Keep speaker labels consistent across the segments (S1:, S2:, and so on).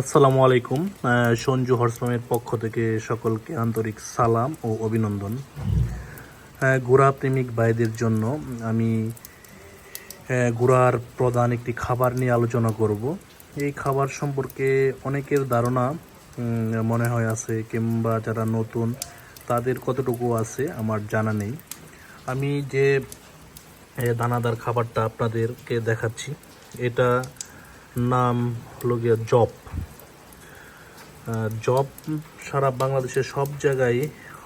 S1: আসসালামু আলাইকুম। সঞ্জু হর্সফার্মের পক্ষ থেকে সকলকে আন্তরিক সালাম ও অভিনন্দন। ঘোড়া প্রেমিক ভাইদের জন্য আমি ঘোড়ার প্রধান একটি খাবার নিয়ে আলোচনা করব। এই খাবার সম্পর্কে অনেকের ধারণা মনে হয় আছে কিংবা যারা নতুন, তাদের কতটুকু আছে আমার জানা নেই। আমি যে দানাদার খাবারটা আপনাদেরকে দেখাচ্ছি, এটা নাম হলো গিয়ে জব জব সারা বাংলাদেশে সব জায়গায়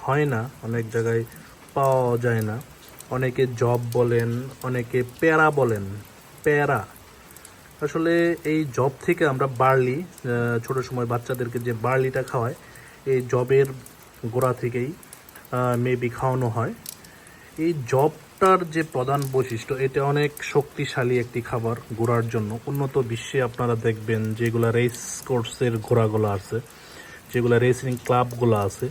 S1: হয় না, অনেক জায়গায় পাওয়া যায় না। অনেকে জব বলেন, অনেকে প্যারা বলেন, প্যারা। আসলে এই জব থেকে আমরা বার্লি ছোট সময় বাচ্চাদেরকে যে বার্লিটা খাওয়ায়, এই জবের গোড়া থেকেই মেবি খাওয়ানো হয়। এই জবটার যে প্রধান বৈশিষ্ট্য, এটা অনেক শক্তিশালী একটি খাবার ঘোড়ার জন্য। উন্নত বিশ্বে আপনারা দেখবেন যেগুলা রেস কোর্সের ঘোড়াগুলো আছে, যেগুলা রেসিং ক্লাবগুলো আছে,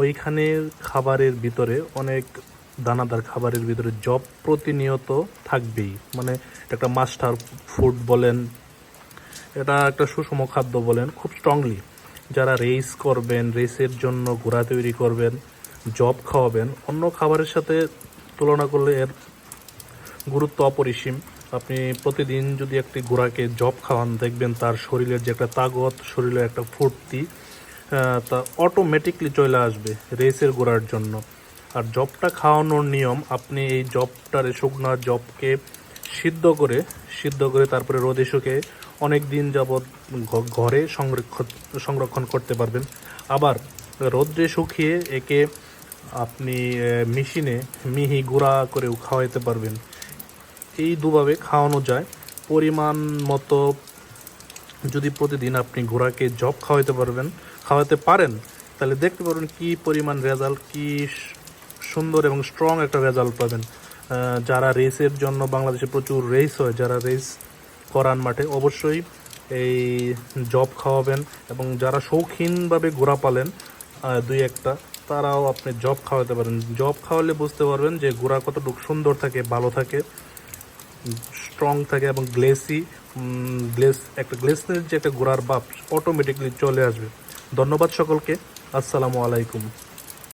S1: ওইখানে খাবারের ভিতরে অনেক দানাদার খাবারের ভিতরে জব প্রতিনিয়ত থাকবেই। মানে একটা মাস্টার ফুড বলেন, এটা একটা সুষম খাদ্য বলেন, খুব স্ট্রংলি যারা রেস করবেন রেসের জন্য ঘোড়া তৈরি করবেন জব খাওয়াবেন, অন্য খাবারের সাথে তুলনা করলে এর গুরুত্ব অপরিসীম। আপনি প্রতিদিন যদি একটি ঘোড়াকে জব খাওয়ান, দেখবেন তার শরীরের যে একটা তাগত, শরীরের একটা ফুর্তি তা অটোমেটিকলি চলে আসবে রেসের ঘোড়ার জন্য। আর জবটা খাওয়ানোর নিয়ম, আপনি এই জবটার শুকনা জবকে সিদ্ধ করে সিদ্ধ করে তারপরে রোদে শুকে অনেক দিন যাবৎ ঘরে সংরক্ষণ সংরক্ষণ করতে পারবেন। আবার রোদ্রে শুকিয়ে একে আপনি মেশিনে মিহি গুঁড়া করেও খাওয়াইতে পারবেন। এই দুভাবে খাওয়ানো যায়। পরিমাণ মতো যদি প্রতিদিন আপনি ঘোড়াকে জব খাওয়াইতে পারবেন খাওয়াতে পারেন, তাহলে দেখতে পারবেন কি পরিমাণ রেজাল্ট, কি সুন্দর এবং স্ট্রং একটা রেজাল্ট পাবেন। যারা রেসের জন্য বাংলাদেশে প্রচুর রেস হয়, যারা রেস করান মাঠে, অবশ্যই এই জব খাওয়াবেন এবং যারা শৌখিনভাবে ঘোড়া পালেন দুই একটা তারাও আপনি জব খাওয়াতে পারেন। জব খাওয়ালে বুঝতে পারবেন যে ঘোড়া কতটুকু সুন্দর থাকে, ভালো থাকে স্ট্রং থাকে এবং গ্লেসি গ্লেস একটা গ্লেসনের যে একটা গোড়ার বাপ অটোমেটিকলি চলে আসবে। ধন্যবাদ সকলকে। আসসালামু আলাইকুম।